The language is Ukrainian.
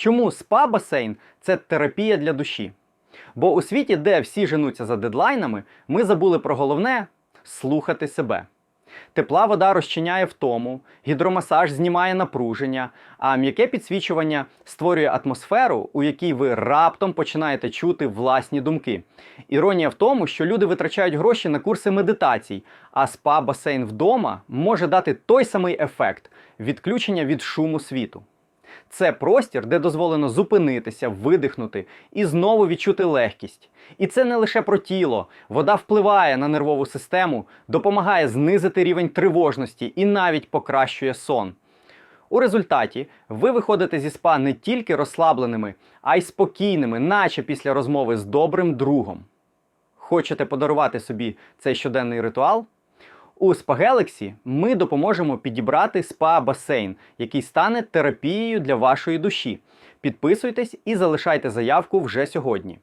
Чому спа-басейн це терапія для душі? Бо у світі, де всі женуться за дедлайнами, ми забули про головне слухати себе. Тепла вода розчиняє втому, гідромасаж знімає напруження, а м'яке підсвічування створює атмосферу, у якій ви раптом починаєте чути власні думки. Іронія в тому, що люди витрачають гроші на курси медитацій, а спа-басейн вдома може дати той самий ефект відключення від шуму світу. Це простір, де дозволено зупинитися, видихнути і знову відчути легкість. І це не лише про тіло. Вода впливає на нервову систему, допомагає знизити рівень тривожності і навіть покращує сон. У результаті ви виходите зі спа не тільки розслабленими, а й спокійними, наче після розмови з добрим другом. Хочете подарувати собі цей щоденний ритуал? У Spa Galaxy ми допоможемо підібрати спа-басейн, який стане терапією для вашої душі. Підписуйтесь і залишайте заявку вже сьогодні.